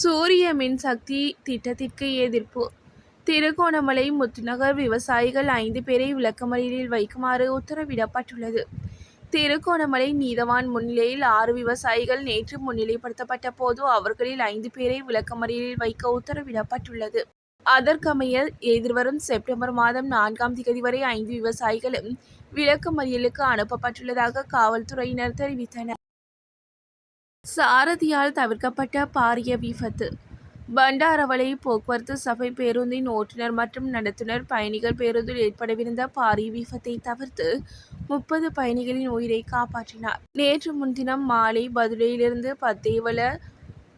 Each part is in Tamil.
சூரிய மின்சக்தி திட்டத்திற்கு எதிர்ப்பு. திருகோணமலை முத்துநகர் விவசாயிகள் ஐந்து பேரை விளக்கமறியலில் வைக்குமாறு உத்தரவிடப்பட்டுள்ளது. திருகோணமலை நீதவான் முன்னிலையில் ஆறு விவசாயிகள் நேற்று முன்னிலைப்படுத்தப்பட்ட போது அவர்களில் ஐந்து பேரை விளக்கமறியலில் வைக்க உத்தரவிடப்பட்டுள்ளது. அதற்கமைய எதிர்வரும் செப்டம்பர் மாதம் நான்காம் திகதி வரை ஐந்து விவசாயிகளும் விளக்கமறியலுக்கு அனுப்பப்பட்டுள்ளதாக காவல்துறையினர் தெரிவித்தனர். சாரதியால் தவிர்க்கப்பட்ட பாரிய விபத்து. பண்டாரவளை போக்குவரத்து சபை பேருந்தின் ஓட்டுநர் மற்றும் நடத்துனர் பயணிகள் பேருந்தில் ஏற்படவிருந்த பாரிய விபத்தை தவிர்த்து முப்பது பயணிகளின் உயிரை காப்பாற்றினார். நேற்று முன்தினம் மாலை பதுளையிலிருந்து பத்தேவல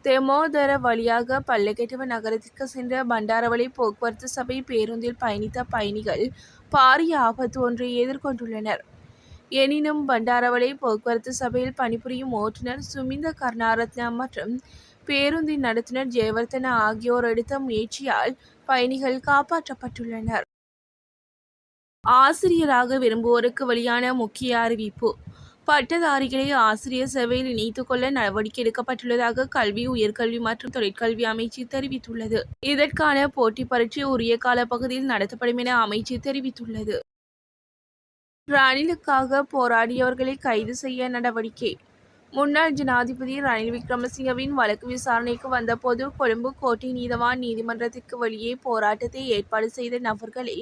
தெமோதர வழியாக பல்லக்கெட்டுவ நகரத்திற்கு சென்ற பண்டாரவளை போக்குவரத்து சபை பேருந்தில் பயணித்த பயணிகள் பாரிய ஆபத்து ஒன்றை எதிர்கொண்டுள்ளனர். எனினும் பண்டாரவளை போக்குவரத்து சபையில் பணிபுரியும் ஓட்டுநர் சுமிந்த கருணாரத்னா மற்றும் பேருந்தின் நடத்துனர் ஜெயவர்தன ஆகியோர் எடுத்த முயற்சியால் பயணிகள் காப்பாற்றப்பட்டுள்ளனர். ஆசிரியராக விரும்புவோருக்கு வெளியான முக்கிய அறிவிப்பு. பட்டதாரிகளை ஆசிரியர் சேவையில் இணைத்துக் கொள்ள நடவடிக்கை எடுக்கப்பட்டுள்ளதாக கல்வி உயர்கல்வி மற்றும் தொழிற்கல்வி அமைச்சு தெரிவித்துள்ளது. இதற்கான போட்டி பரீட்சை உரிய கால பகுதியில் நடத்தப்படும் என அமைச்சு தெரிவித்துள்ளது. ரணிலுக்காக போராடியவர்களை கைது செய்ய நடவடிக்கை. முன்னாள் ஜனாதிபதி ரணில் விக்ரமசிங்கவின் வழக்கு விசாரணைக்கு வந்தபோது கொழும்பு கோட்டை நீதவான் நீதிமன்றத்திற்கு வெளியே போராட்டத்தை ஏற்பாடு செய்த நபர்களை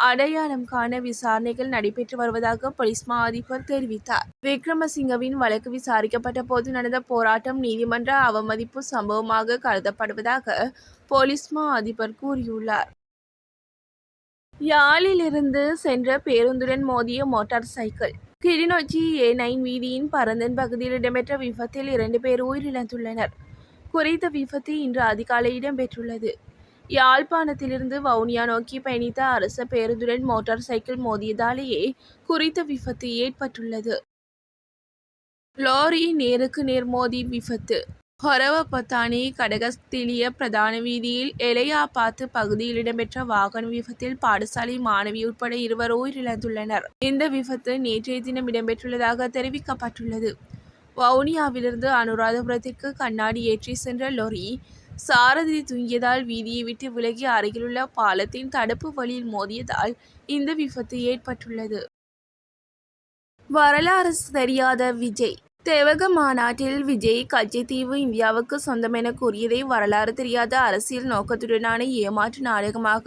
அடையாளம் காண விசாரணைகள் நடைபெற்று வருவதாக போலீஸ் மா அதிபர் தெரிவித்தார். விக்ரமசிங்கவின் வழக்கு விசாரிக்கப்பட்ட போது நடந்த போராட்டம் நீதிமன்ற அவமதிப்பு சம்பவமாக கருதப்படுவதாக போலீஸ் மா அதிபர் கூறியுள்ளார். யாழிலிருந்து சென்ற பேருந்துடன் மோதிய motor cycle. Kilinochchi A nine வீதியின் பரந்தன் பகுதியில் இடம்பெற்ற விபத்தில் இரண்டு பேர் உயிரிழந்துள்ளனர். குறித்த விபத்து இன்று அதிகாலை இடம்பெற்றுள்ளது. யாழ்ப்பாணத்திலிருந்து வவுனியா நோக்கி பயணித்த அரச பேருந்துடன் மோட்டார் சைக்கிள் மோதியதாலேயே குறித்த விபத்து ஏற்பட்டுள்ளது. லாரி நேருக்கு நேர் மோதி விபத்து. ஹொரவப்பத்தானி கடகஸ்திலிய பிரதான வீதியில் எலையாபாத்து பகுதியில் இடம்பெற்ற வாகன விபத்தில் பாடசாலை மாணவி உட்பட இருவர் உயிரிழந்துள்ளனர் இந்த விபத்து நேற்றைய தினம் இடம்பெற்றுள்ளதாக தெரிவிக்கப்பட்டுள்ளது. வவுனியாவிலிருந்து அனுராதபுரத்திற்கு கண்ணாடி ஏற்றி சென்ற லொரி சாரதி தூங்கியதால் வீதியை விட்டு விலகி அருகிலுள்ள பாலத்தின் தடுப்பு வழியில் மோதியதால் இந்த விபத்து ஏற்பட்டுள்ளது. வரலாறு தெரியாத விஜய் தேவக மாநாட்டில் விஜய் கச்சைத்தீவு இந்தியாவுக்கு சொந்தம் என கூறியதை வரலாறு தெரியாத அரசியல் நோக்கத்துடனான ஏமாற்று நாடகமாக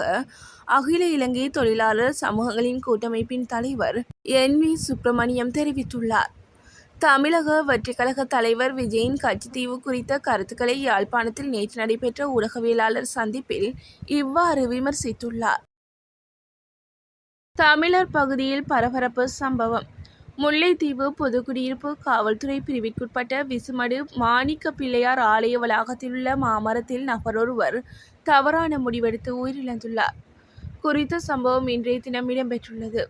அகில இலங்கை தொழிலாளர் சமூகங்களின் கூட்டமைப்பின் தலைவர் என் வி சுப்பிரமணியம் தெரிவித்துள்ளார். தமிழக வெற்றிக்கழக தலைவர் விஜயின் கட்சித்தீவு குறித்த கருத்துக்களை யாழ்ப்பாணத்தில் நேற்று நடைபெற்ற ஊடகவியலாளர் சந்திப்பில் இவ்வாறு விமர்சித்துள்ளார். தமிழர் பகுதியில் பரபரப்பு சம்பவம். முல்லைத்தீவு பொதுக்குடியிருப்பு காவல்துறை பிரிவிற்குட்பட்ட விசுமடு மாணிக்க பிள்ளையார் ஆலய வளாகத்தில் உள்ள மாமரத்தில் நபரொருவர் தவறான முடிவெடுத்து உயிரிழந்துள்ளார். குறித்த சம்பவம் இன்றைய தினம் இடம்பெற்றுள்ளது.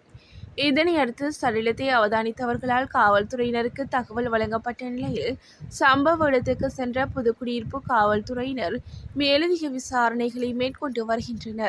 இதனையடுத்து சடலத்தை அவதானித்தவர்களால் காவல்துறையினருக்கு தகவல் வழங்கப்பட்ட நிலையில் சம்பவ இடத்துக்கு சென்ற புதுக்குடியிருப்பு காவல்துறையினர் மேலதிக விசாரணைகளை மேற்கொண்டு வருகின்றனர்.